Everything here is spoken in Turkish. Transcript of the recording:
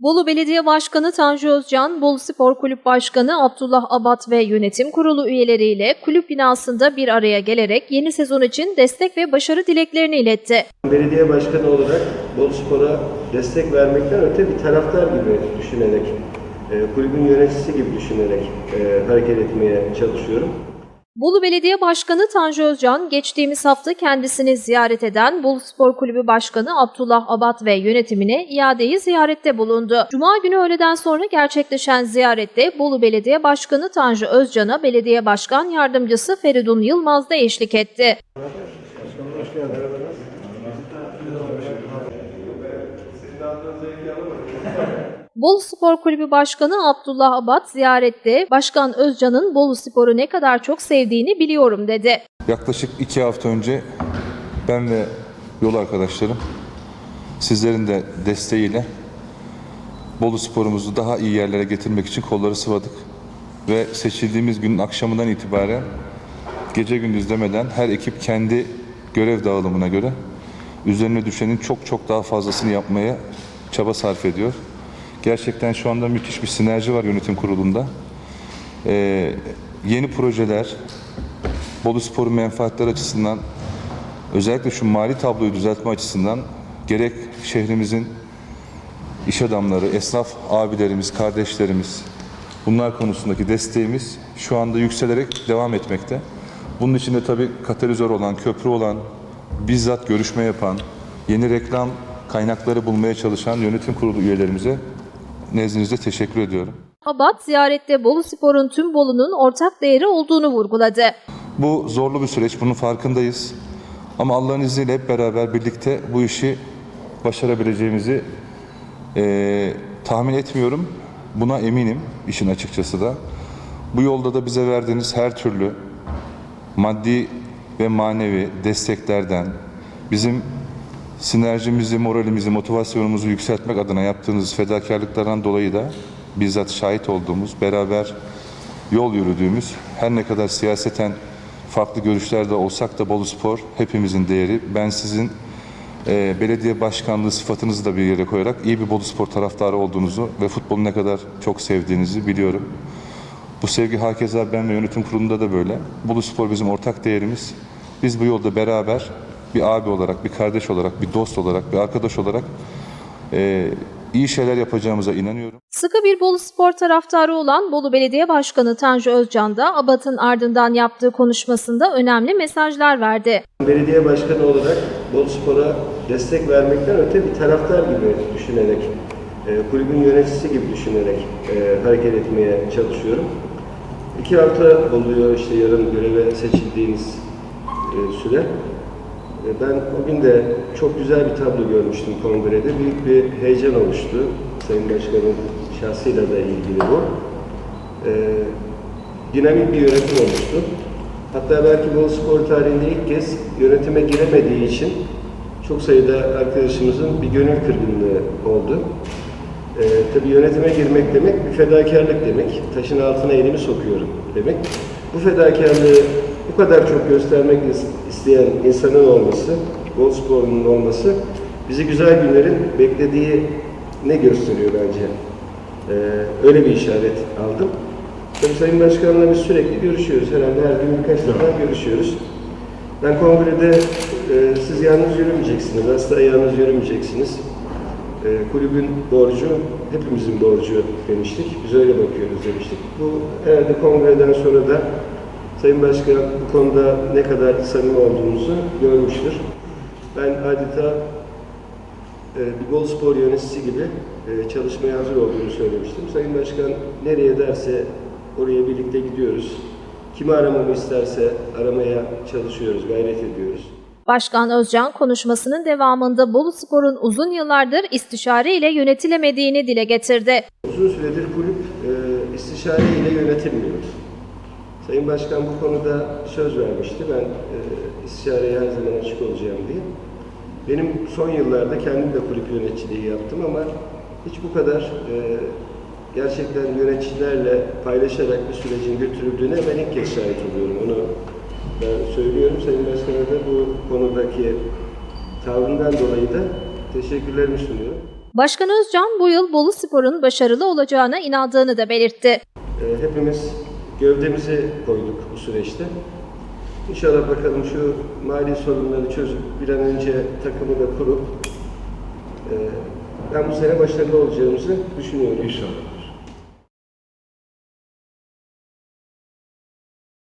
Bolu Belediye Başkanı Tanju Özcan, Bolu Spor Kulüp Başkanı Abdullah Abat ve yönetim kurulu üyeleriyle kulüp binasında bir araya gelerek yeni sezon için destek ve başarı dileklerini iletti. Belediye başkanı olarak Bolu Spor'a destek vermekten öte bir taraftar gibi düşünerek, e, kulübün yöneticisi gibi düşünerek e, hareket etmeye çalışıyorum. Bolu Belediye Başkanı Tanju Özcan, geçtiğimiz hafta kendisini ziyaret eden Bolu Spor Kulübü Başkanı Abdullah Abat ve yönetimine iadeyi ziyarette bulundu. Cuma günü öğleden sonra gerçekleşen ziyarette Bolu Belediye Başkanı Tanju Özcan'a Belediye Başkan Yardımcısı Feridun Yılmaz da eşlik etti. Alamadınız. Bolu Spor Kulübü Başkanı Abdullah Abat ziyarette Başkan Özcan'ın Bolu Spor'u ne kadar çok sevdiğini biliyorum dedi. Yaklaşık iki hafta önce ben ve yol arkadaşlarım sizlerin de desteğiyle Bolu sporumuzu daha iyi yerlere getirmek için kolları sıvadık. Ve seçildiğimiz günün akşamından itibaren gece gündüz demeden her ekip kendi görev dağılımına göre üzerine düşenin çok çok daha fazlasını yapmaya çaba sarf ediyor. Gerçekten şu anda müthiş bir sinerji var yönetim kurulunda. Ee, yeni projeler, Bolu Spor'un menfaatleri açısından özellikle şu mali tabloyu düzeltme açısından gerek şehrimizin iş adamları, esnaf abilerimiz, kardeşlerimiz bunlar konusundaki desteğimiz şu anda yükselerek devam etmekte. Bunun içinde tabii katalizör olan, köprü olan, bizzat görüşme yapan, yeni reklam kaynakları bulmaya çalışan yönetim kurulu üyelerimize nezdinizde teşekkür ediyorum. Abat ziyarette Bolu Spor'un tüm Bolu'nun ortak değeri olduğunu vurguladı. Bu zorlu bir süreç, bunun farkındayız. Ama Allah'ın izniyle hep beraber birlikte bu işi başarabileceğimizi eee, tahmin etmiyorum. Buna eminim işin açıkçası da. Bu yolda da bize verdiğiniz her türlü maddi ve manevi desteklerden, bizim sinerjimizi, moralimizi, motivasyonumuzu yükseltmek adına yaptığınız fedakarlıklardan dolayı da bizzat şahit olduğumuz, beraber yol yürüdüğümüz, her ne kadar siyaseten farklı görüşlerde olsak da Bolu Spor hepimizin değeri. Ben sizin e, belediye başkanlığı sıfatınızı da bir yere koyarak iyi bir Bolu Spor taraftarı olduğunuzu ve futbolu ne kadar çok sevdiğinizi biliyorum. Bu sevgi hakeza ben ve yönetim kurulunda da böyle. Bolu Spor bizim ortak değerimiz. Biz bu yolda beraber bir abi olarak, bir kardeş olarak, bir dost olarak, bir arkadaş olarak e, iyi şeyler yapacağımıza inanıyorum. Sıkı bir Bolu Spor taraftarı olan Bolu Belediye Başkanı Tanju Özcan da Abat'ın ardından yaptığı konuşmasında önemli mesajlar verdi. Belediye başkanı olarak Bolu Spor'a destek vermekten öte bir taraftar gibi düşünerek, e, kulübün yöneticisi gibi düşünerek e, hareket etmeye çalışıyorum. İki hafta oluyor işte yarın göreve seçildiğiniz e, süre. E, Ben o gün de çok güzel bir tablo görmüştüm kongrede. Büyük bir heyecan oluştu. Sayın Başkan'ın şahsıyla da ilgili bu. E, dinamik bir yönetim oluştu. Hatta belki Bolu Spor tarihinde ilk kez yönetime giremediği için çok sayıda arkadaşımızın bir gönül kırgınlığı oldu. Ee, tabii yönetime girmek demek bir fedakarlık demek. Taşın altına elimi sokuyorum demek. Bu fedakarlığı bu kadar çok göstermek is- isteyen insanın olması, Bolu Spor'un olması bizi güzel günlerin beklediği ne gösteriyor bence. Ee, öyle bir işaret aldım. Tabii Sayın Başkan'la biz sürekli görüşüyoruz. Herhalde her gün birkaç defa görüşüyoruz. Ben kongrede e, siz yalnız yürümeyeceksiniz, asla yalnız yürümeyeceksiniz. E, kulübün borcu, hepimizin borcu demiştik. Biz öyle bakıyoruz demiştik. Bu herhalde kongreden sonra da Sayın Başkan bu konuda ne kadar samimi olduğumuzu görmüştür. Ben adeta e, bir Bol Spor yöneticisi gibi e, çalışmaya hazır olduğunu söylemiştim. Sayın Başkan nereye derse oraya birlikte gidiyoruz. Kimi aramamı isterse aramaya çalışıyoruz, gayret ediyoruz. Başkan Özcan konuşmasının devamında Bolu Spor'un uzun yıllardır istişare ile yönetilemediğini dile getirdi. Uzun süredir kulüp e, istişare ile yönetilmiyor. Sayın Başkan bu konuda söz vermişti. Ben e, istişareye her zaman açık olacağım diye. Benim son yıllarda kendim de kulüp yöneticiliği yaptım ama hiç bu kadar e, gerçekten yöneticilerle paylaşarak bir sürecin götürüldüğüne ben ilk kez şahit oluyorum. Onu ben söylüyorum. Sayın Başkan'a da bu konudaki tavrından dolayı da teşekkürlerimi sunuyorum. Başkan Özcan bu yıl Bolu Spor'un başarılı olacağına inandığını da belirtti. E, hepimiz gövdemizi koyduk bu süreçte. İnşallah bakalım şu mali sorunları çözüp bir an önce takımı da kurup e, ben bu sene başarılı olacağımızı düşünüyorum. İnşallah.